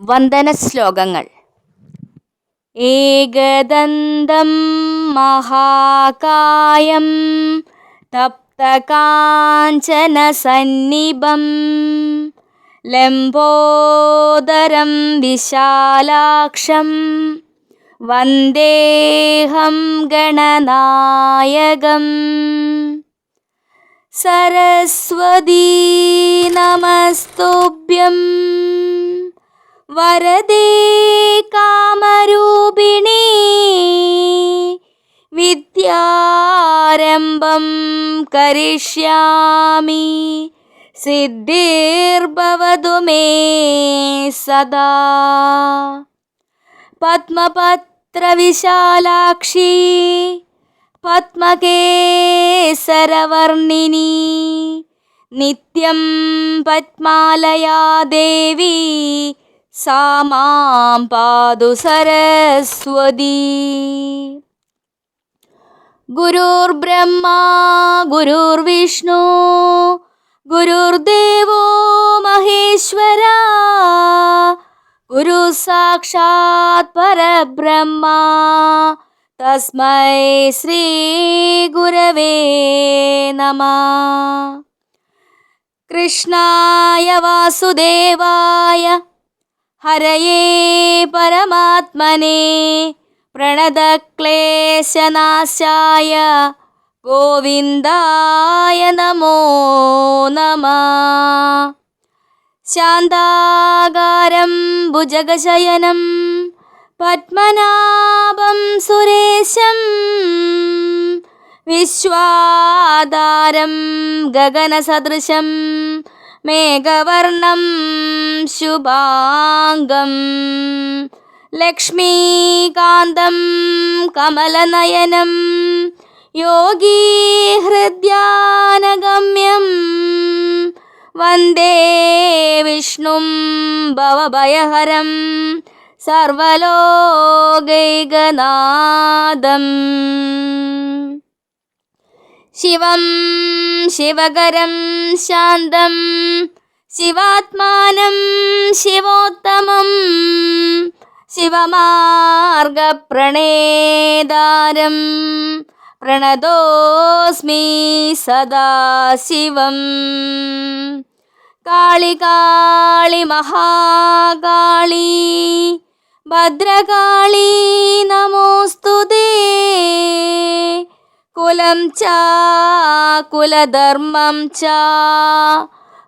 വന്ദന ശ്ലോകങ്ങൾ ഏകദന്തം മഹാകായം തപ്തകാഞ്ചനസന്നിഭം ലംബോദരം വിശാലാക്ഷം വന്ദേഹം ഗണനായകം സരസ്വതീ നമസ്തുഭ്യം വരദേ കാമരൂപിണി വിദ്യാരംഭം കരിഷ്യാമി സിദ്ധിർഭവതു മേ സദാ. പത്മപത്രവിശാലാക്ഷി പത്മകേസരവർണിനി നിത്യം പത്മാലയാ ദേവി सा मां पादु सरस्वती। गुरुर्ब्रह्मा गुरुर्विष्णु गुरुर्देवो महेश्वरा। गुरुसाक्षात् परब्रह्मा तस्मै श्रीगुरवे नमः। कृष्णाय वासुदेवाय ഹരയേ പരമാത്മനെ. പ്രണതക്ലേശനാശായ ഗോവിന്ദായ നമോ നമ. ശാന്താകാരം ഭുജഗശയനം പത്മനാഭം സുരേശം വിശ്വാധാരം ഗഗനസദൃശം മേഘവർണം ശുഭാംഗം. ലക്ഷ്മീകാന്തം കമലനയനം. യോഗീഹൃദ്യാനഗമ്യം വന്ദേ വിഷ്ണും ഭവഭയഹരം. സർവലോകൈകനാദം. ശിവം ശിവകരം ശാന്തം. ശിവാത്മാനം ശിവോത്തമം ശിവമാർഗപ്രണേതാരം പ്രണതോസ്മി സദാശിവം കാളി കാളി മഹാകാളി ഭദ്രകാളി നമോസ്തുതേ കുലം ച കുലധർമ്മം ച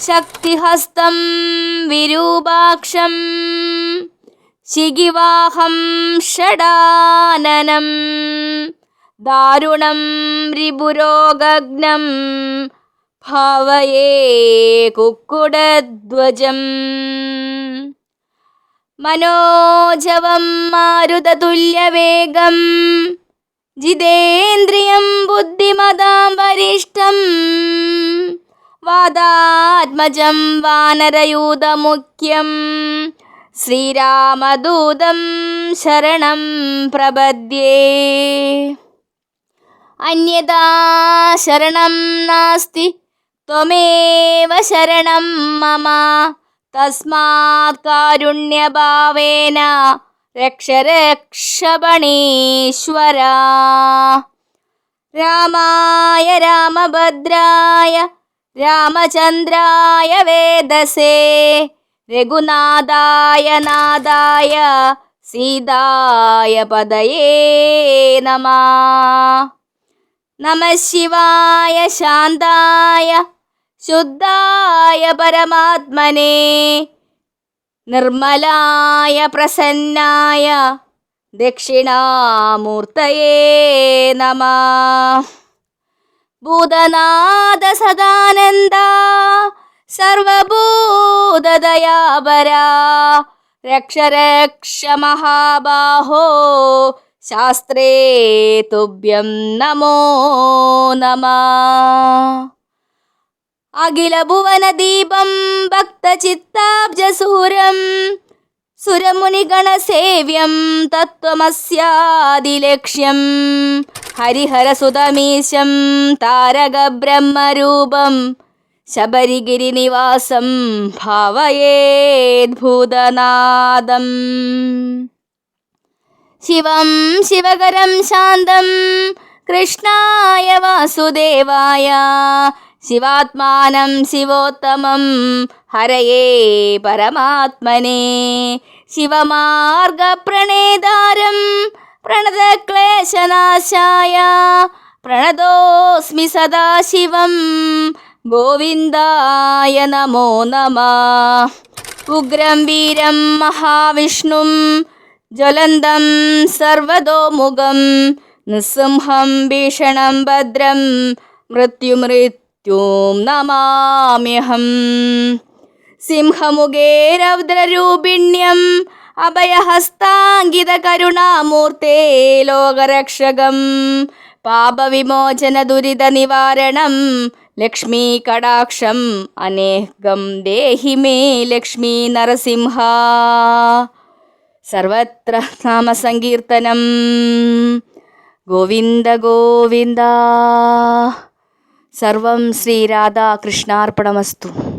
ശക്തിഹസ്തം വിരൂപാക്ഷം ശിഖിവാഹം ഷടാനനം ദാരുണം രിപുരോഗഗ്നം ഭാവയേ കുക്കുടധ്വജം മനോജവം മാരുതതുല്യവേഗം ജിതേന്ദ്രിയം ബുദ്ധിമതാം വരിഷ്ടം വാദാത്മജം വാനരയൂതമുഖ്യം. ശ്രീരാമദൂതം ശരണം പ്രപദ്യേ. അന്യതാ ശരണം നാസ്തി ത്വമേവ ശരണം മമ. തസ്മാത് കാരുണ്യഭാവേന रक्ष രക്ഷപണീശ്വര രാമായ രാമഭദ്രായ രാമചന്ദ്രായ വേദസേ രഘുനാഥായ നാഥായ സീതായ പദയേ നമ. നമ ശിവായ ശാന്തായ ശുദ്ധായ പരമാത്മനെ നിർമ്മലായ പ്രസന്നായ ദക്ഷിണാമൂർത്തയേ നമ. ഭൂതനാഥ സദാനന്ദ സർവഭൂതദയാപരാ രക്ഷ രക്ഷ മഹാബാഹോ ശാസ്ത്രേ തുഭ്യം നമോ നമ. അഖിലഭുവനദീപം ഭക്തചിത്താബ്ജസൂരം സുരമുനിഗണസേവ്യം തത്വമസ്യാദിലക്ഷ്യം. ഹരിഹരസുതമീശം താരകബ്രഹ്മരൂപം ശബരിഗിരിനിവാസം ഭാവയേദ്ഭൂതനാദം. ശിവം ശിവകരം ശാന്തം കൃഷ്ണായ വാസുദേവായ ശിവാത്മാനം ശിവോത്തമം ഹരയേ പരമാത്മനെ ശിവമാർഗപ്രണേതാരം പ്രണതക്ലേശനാശായ. പ്രണതോസ്മി സദാശിവം. ഗോവിന്ദായ നമോ നമ. ഉഗ്രം വീരം മഹാവിഷ്ണും. ജ്വലന്തം സർവതോമുഖം. നിസ്സംഹം ഭീഷണം ഭദ്രം. മൃത്യുമൃത്യും നമാമ്യഹം. സിംഹമുഖേ രൗദ്രരൂപിണ്യം. അഭയഹസ്താങ്കിതകരുണാമൂർത്തേ ലോകരക്ഷകം. പാപവിമോചന ദുരിത നിവാരണം ലക്ഷ്മി കടാക്ഷം. അനേകം ദേഹി മേ ലക്ഷ്മി നരസിംഹ. സർവത്ര നാമസങ്കീർത്തനം. ഗോവിന്ദ ഗോവിന്ദ. സർവം ശ്രീരാധാകൃഷ്ണാർപ്പണമസ്തു